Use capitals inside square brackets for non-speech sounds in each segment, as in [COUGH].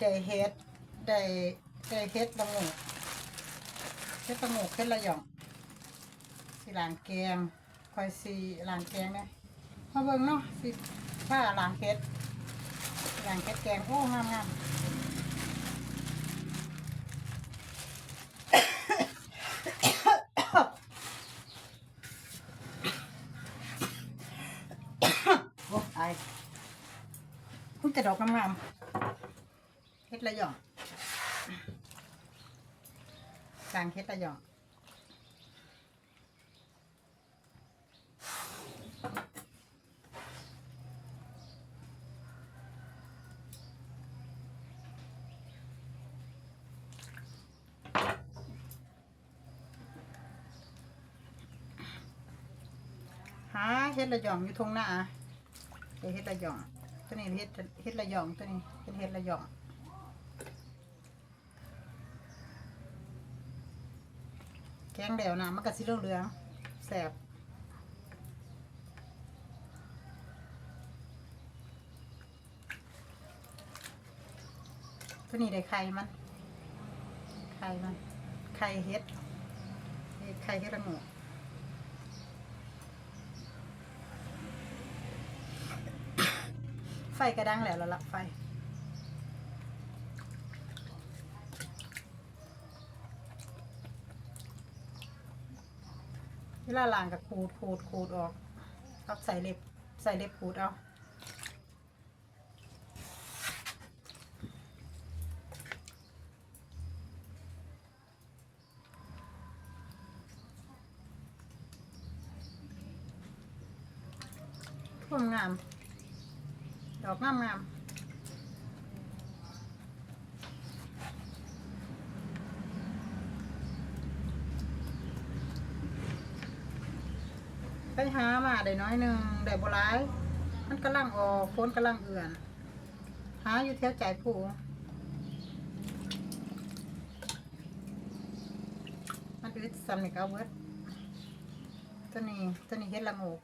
ได้เฮ็ดได้ได้เฮ็ดละโงกเฮ็ดละโงกเฮ็ดละหย่องสิล้างแกงคอยสิล้างแกงเนี่ยมาเบิ่งเนาะสิผ้าล้างเฮ็ดล้างเฮ็ดแกงโอ้งามงามโอ้ไอายคุณแต่ดอกงามๆ ดละหยองกลางเฮ็ดละหยองหาเฮ็ดละหยองอยู่ทงหน้าเดี๋ยวเฮ็ดละหยองตัวนี้เฮ็ดเฮ็ดละหยองตัวนี้เป็นเฮ็ดละหยอง แกงเดวนะมันก็สิเหลืองๆแสบตัวนี้ได้ไข่มัน ไข่มัน ไข่เฮ็ด ไข่เฮ็ดละงูไฟกระดังแล้วแล้วละไฟ วลาล้างกับขูดขูดขูดออกเอาใส่เล็บใส่เล็บขูดเอาพุ่มงาม ดอกงามงาม ไปหามาได้น้อยหนึ่งได้บหลาย มันกำลังออกพ้นกำลังเอื่อน หาอยู่แถวใจผู้มันอึดซ้ำนี่ก็เอาเบิดตัวนี้ตัวนี้เฮ็ดละโงก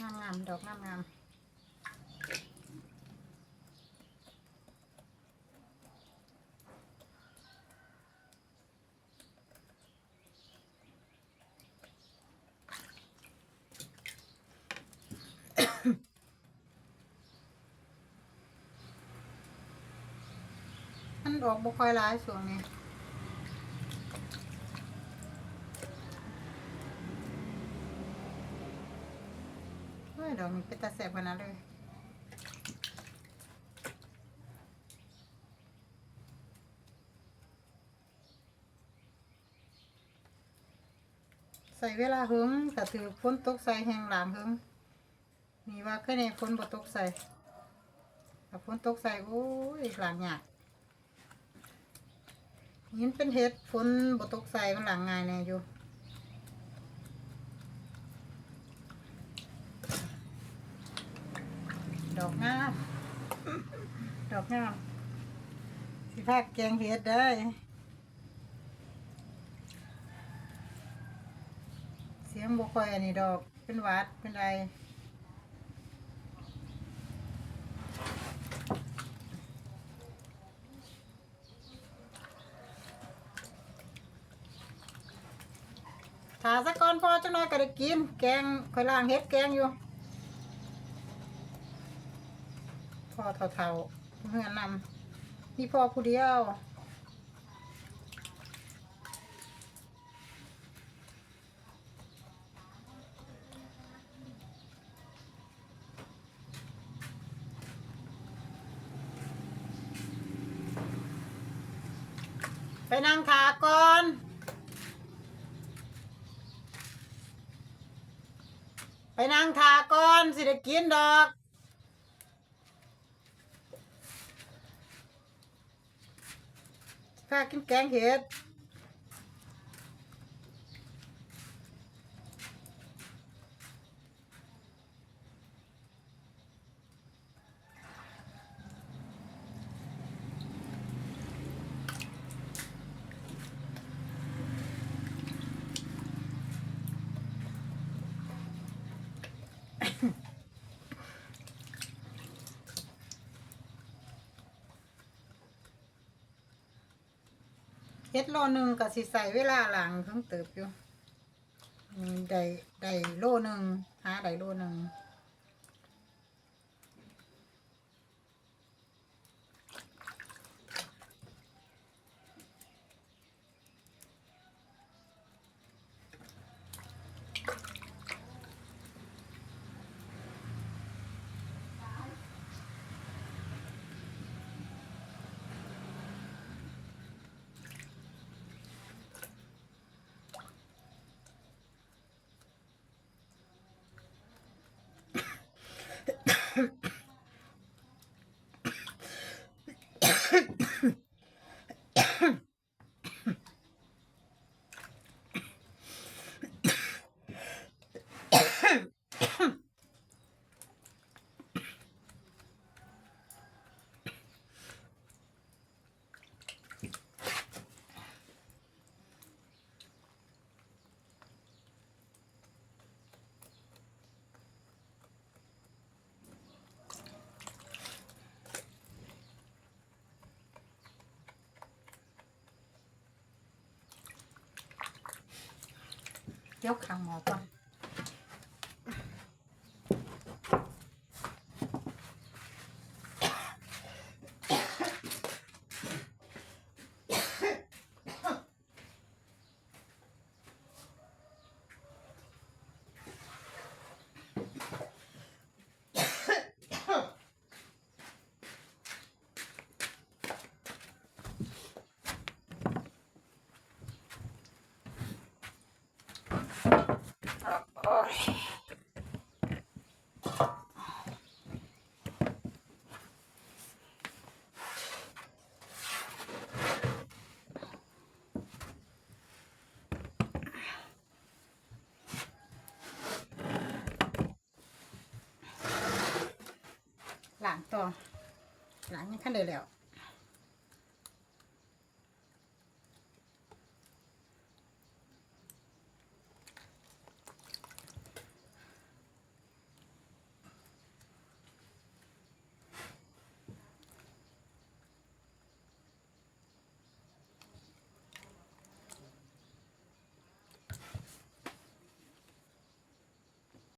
งามงามๆดอกงามงาม ดอกบ่ค่อยร้ายช่วงนี้เฮ้ยดอกนี้เป็นตาแสบขนาดเลยใส่เวลาหึงแต่ถือฝนตกใส่แหงหลามหึงมีว่าแค่ในฝนบ่ตกใส่แต่ฝนตกใส่โอ้ยหลางยาก ยินเป็นเห็ดฝนบตกใส่มันหลังงายแน่อยู่ดอกงามดอกงามสิภาคแกงเห็ดได้เสียงบกคอยอันนี้ดอกเป็นวัดเป็นไร ถ้าสักก้อนพอจะน้อยก็ได้กิน แกงคอยล่างเห็ดแกงอยู่พ่อเท่าๆเพื่อนนำมีพ่อผู้เดียวไปนั่งขาก่อน ไปนั่งทาก่อนสิได้กินดอก ข้ากินแกงเห็ด ฮ็ดโลหนึงก็สิใส่เวลาหลังเพิ่งเติบอยู่อืมได้ได้โลหนึงหาได้โลหนึง Yeah. [LAUGHS] ยกขางหมอก่อน หลังต่อหลังยังขั้นเดียวแล้ว